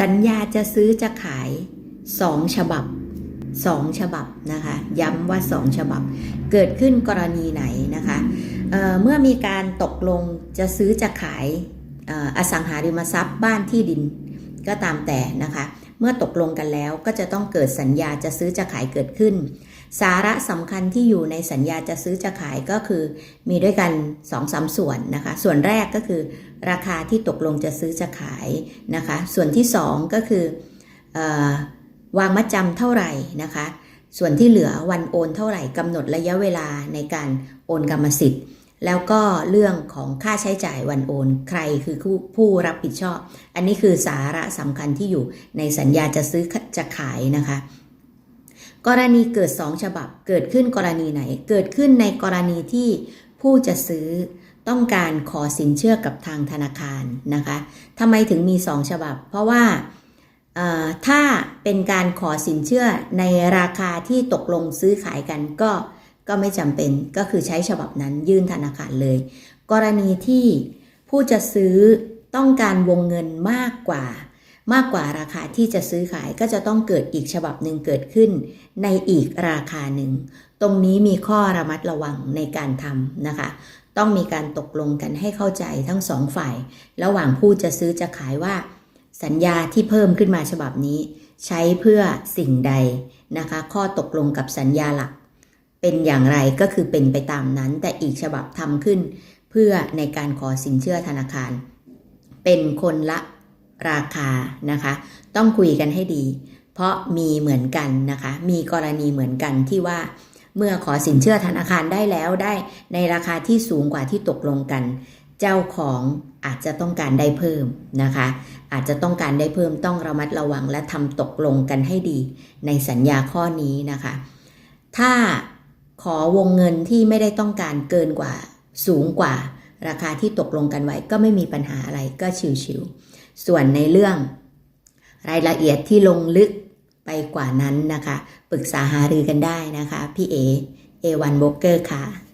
สัญญาจะซื้อจะขายสองฉบับสองฉบับนะคะย้ำว่าสองฉบับ เกิดขึ้นกรณีไหนนะคะเเมื่อมีการตกลงจะซื้อจะขายอออสังหาริมทรัพย์บ้านที่ดินก็ตามแต่นะคะ เมื่อตกลงกันแล้วก็จะต้องเกิดสัญญาจะซื้อจะขายเกิดขึ้น สาระสำคัญที่อยู่ในสัญญาจะซื้อจะขายก็คือ มีด้วยกัน2อสาส่วนนะคะ ส่วนแรกก็คือ ราคาที่ตกลงจะซื้อจะขายนะคะ ส่วนที่ 2 ก็คือออวางมัดจำเท่าไหร่นะคะ ส่วนที่เหลือวันโอนเท่าไหร่กำหนดระยะเวลาในการโอนกรรมสิทธิ์ แล้วก็เรื่องของค่าใช้จ่ายวันโอน ใครคือผู้ผู้รับผิดชอบ อันนี้คือสาระสำคัญที่อยู่ในสัญญาจะซื้อจะขายนะคะ กรณีเกิด 2 ฉบับเกิดขึ้นกรณีไหน เกิดขึ้นในกรณีที่ผู้จะซื้อต้องการขอสินเชื่อกับทางธนาคารนะคะทำไมถึงมี 2 ฉบับ เพราะว่าถ้าเป็นการขอสินเชื่อในราคาที่ตกลงซื้อขายกันก็ ก็ไม่จำเป็นก็คือใช้ฉบับนั้นยื่นธนาคารเลย กรณีที่ผู้จะซื้อต้องการวงเงินมากกว่ามากกว่าราคาที่จะซื้อขายก็จะต้องเกิดอีกฉบับหนึ่งเกิดขึ้น ในอีกราคาหนึ่ง ตรงนี้มีข้อระมัดระวังในการทำนะคะ ต้องมีการตกลงกันให้เข้าใจทั้งสองฝ่าย ระหว่างผู้จะซื้อจะขายว่า สัญญาที่เพิ่มขึ้นมาฉบับนี้ ใช้เพื่อสิ่งใดนะคะ ข้อตกลงกับสัญญาหลัก เป็นอย่างไรก็คือเป็นไปตามนั้น แต่อีกฉบับทำขึ้น เพื่อในการขอสินเชื่อธนาคาร เป็นคนละราคานะคะ ต้องคุยกันให้ดี เพราะมีเหมือนกันนะคะ มีกรณีเหมือนกันที่ว่า เมื่อขอสินเชื่อธนาคารได้แล้วได้ ในราคาที่สูงกว่าที่ตกลงกัน เจ้าของอาจจะต้องการได้เพิ่มนะคะ อาจจะต้องการได้เพิ่มต้องระมัดระวังและทำตกลงกันให้ดี ในสัญญาข้อนี้นะคะ ถ้า ขอวงเงินที่ไม่ได้ต้องการเกินกว่าสูงกว่า ราคาที่ตกลงกันไว้ก็ไม่มีปัญหาอะไรก็ชิวๆส่วนในเรื่อง รายละเอียดที่ลงลึกไปกว่านั้นนะคะ ปรึกษาหารือกันได้นะคะ พี่เอเอวันโบเกอร์ค่ะ